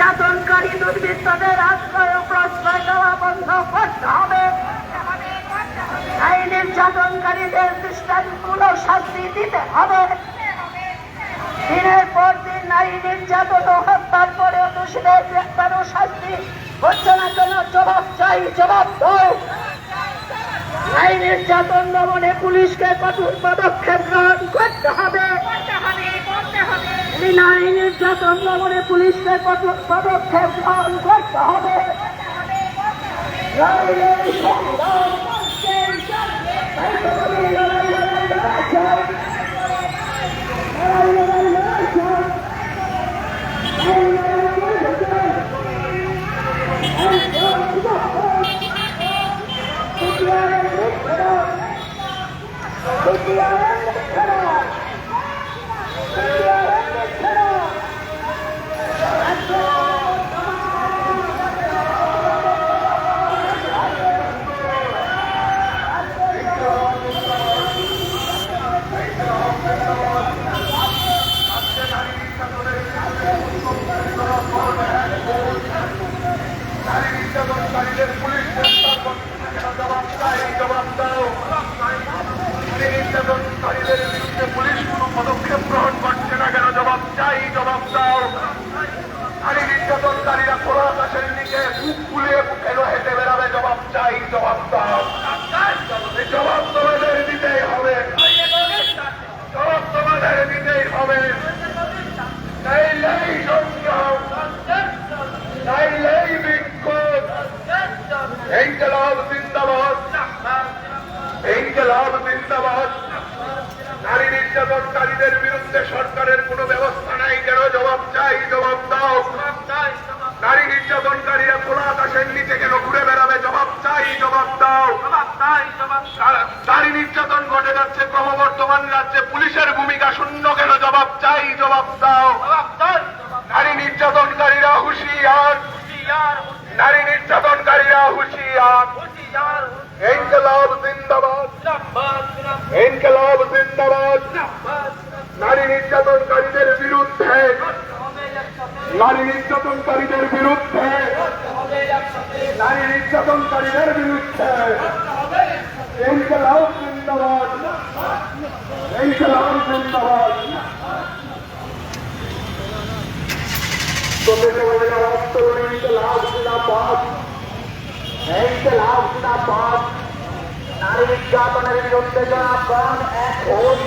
নির্যাতনকারী দুর্বৃত্তদের আশ্রয় প্রশ্রয় দেওয়া বন্ধ করতে হবে। এই নির্যাতনকারীদের দৃষ্টান্তমূলক শাস্তি দিতে হবে। দিনের পর দিন নারী নির্যাতন ও হত্যার পরেও দোষীদের গ্রেপ্তার ও শাস্তি হচ্ছে না কেন? জবাব চাই, জবাব দাও। এই নির্যাতন দমনে পুলিশকে কঠোর পদক্ষেপ গ্রহণ করতে হবে। এই নারী নির্যাতন দমনে পুলিশকে পদক্ষেপ গ্রহণ করতে হবে নারীদের সংগ্রাম করতে চলবে। এই তোমাদের লড়াই, লড়াই, লড়াই চাই। লড়াই, লড়াই, লড়াই চাই। এই লড়াই করতে চাই। এই সংগ্রাম কুটিয়ারের মিত্র, কুটিয়ারের মিত্র, কুটিয়ারের মিত্র। নারী নির্যাতনকারীদের পুলিশ গ্রেপ্তার করতে কেন জবাব চাই জবাব দাও নারী নির্যাতনকারীদের বিরুদ্ধে পুলিশ কোনো পদক্ষেপ গ্রহণ করছে না কেন? জবাব চাই, জবাব দাও। নারী নির্যাতনকারীরা খোলা আকাশের নিচে বুক ফুলিয়ে কেন হেঁটে বেড়াবে, জবাব চাই, জবাব দাও। জবাব তোমাদের দিতেই হবে। জবাব তোমাদের দিতেই হবে। নাইলেই সংগ্রাম নাইলেই বিক্ষোভ। ইনকলাব জিন্দাবাদ ইনকলাব জিন্দাবাদ নারী নির্যাতনকারীদের বিরুদ্ধে সরকারের কোনো ব্যবস্থা নাই। কেন জবাব চাই? জবাব দাও। নারী নির্যাতনকারীরা খোলা আকাশের নিচে কেন ঘুরে বেড়াবে? জবাব চাই জবাব দাও। নারী নির্যাতন ঘটে যাচ্ছে ক্রমবর্ধমান রাজ্যে। পুলিশের ভূমিকা শূন্য কেন? জবাব চাই জবাব দাও। নারী নির্যাতনকারীরা হুঁশিয়ার। নারী নির্যাতনকারীরা হুঁশিয়ার। ইনকলাব জিন্দাবাদ। ইনকলাব জিন্দাবাদ। নারী নির্যাতনকারীদের বিরুদ্ধে। নারী নির্যাতনকারীদের বিরুদ্ধে। নারী নির্যাতনকারীদের বিরুদ্ধে। ইনকলাব জিন্দাবাদ। ইনকলাব জিন্দাবাদ। ইনকলাব জিন্দাবাদ। ইনকলাব জিন্দাবাদ। নারী নির্যাতনের বিরুদ্ধে জনগণ এক হন